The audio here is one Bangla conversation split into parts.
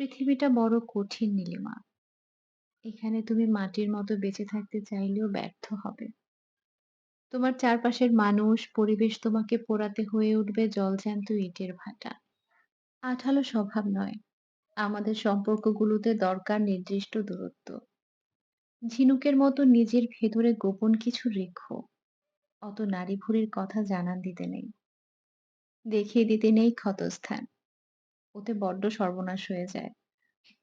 পৃথিবীটা বড় কঠিন নীলিমা। এখানে তুমি মাটির মতো বেঁচে থাকতে চাইলেও ব্যর্থ হবে। তোমার চারপাশের মানুষ, পরিবেশ তোমাকে পোড়াতে হয়ে উঠবে জলজ্যান্ত ইটের ভাটা। আঠালো স্বভাব নয়। আমাদের সম্পর্কগুলোতে দরকার নির্দিষ্ট দূরত্ব। ঝিনুকের মতো নিজের ভেতরে গোপন কিছু রেখো। অত নারী ভুরির কথা জানান দিতে নেই। দেখিয়ে দিতে নেই ক্ষতস্থান। ওতে বড্ড সর্বনাশ হয়ে যায়।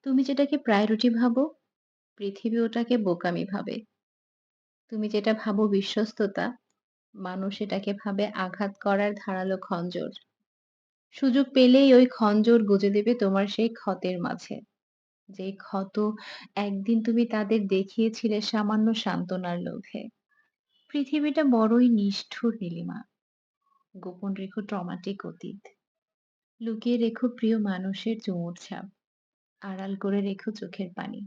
তুমি যেটাকে প্রায়োরিটি ভাবো, পৃথিবী ওটাকে বোকামি ভাবে। তুমি যেটা ভাবো বিশ্বস্ততা, মানুষ এটাকে ভাবে আঘাত করার ধারালো খঞ্জর। সুযোগ পেলেই ওই খঞ্জর গুজে দেবে তোমার সেই ক্ষতের মাঝে। যে ক্ষত একদিন তুমি তাদের দেখিয়েছিলে সামান্য সান্ত্বনার লোভে। পৃথিবীটা বড়ই নিষ্ঠুর নীলিমা। গোপন রেখো ট্রমাটিক অতীত। লুকিয়ে রেখো প্রিয় মানুষের চুমুর ছাপ। আড়াল করে রেখো চোখের পানি।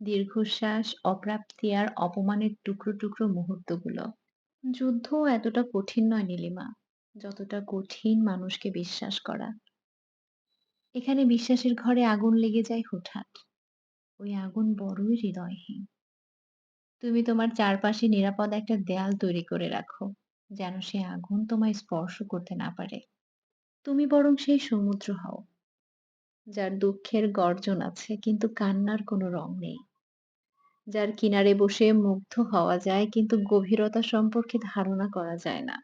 দীর্ঘশ্বাস, অপ্রাপ্তি আর অপমানের টুকরো, টুকরো মুহূর্তগুলো। যুদ্ধও এতটা কঠিন নয় নীলিমা, যতটা কঠিন মানুষকে বিশ্বাস করা। এখানে বিশ্বাসের ঘরে আগুন লেগে যায় হুটহাট। ওই আগুন বড়ই হৃদয়হীন। তুমি তোমার চারপাশে নিরাপদ একটা দেয়াল তৈরি করে রাখো, যেন সে আগুন তোমায় স্পর্শ করতে না পারে। তুমি বরং সেই সমুদ্র হও, যার দুঃখের গর্জন আছে কিন্তু কান্নার কোনো রং নেই। যার কিনারে বসে মুগ্ধ হওয়া যায় কিন্তু গভীরতা সম্পর্কে ধারণা করা যায় না।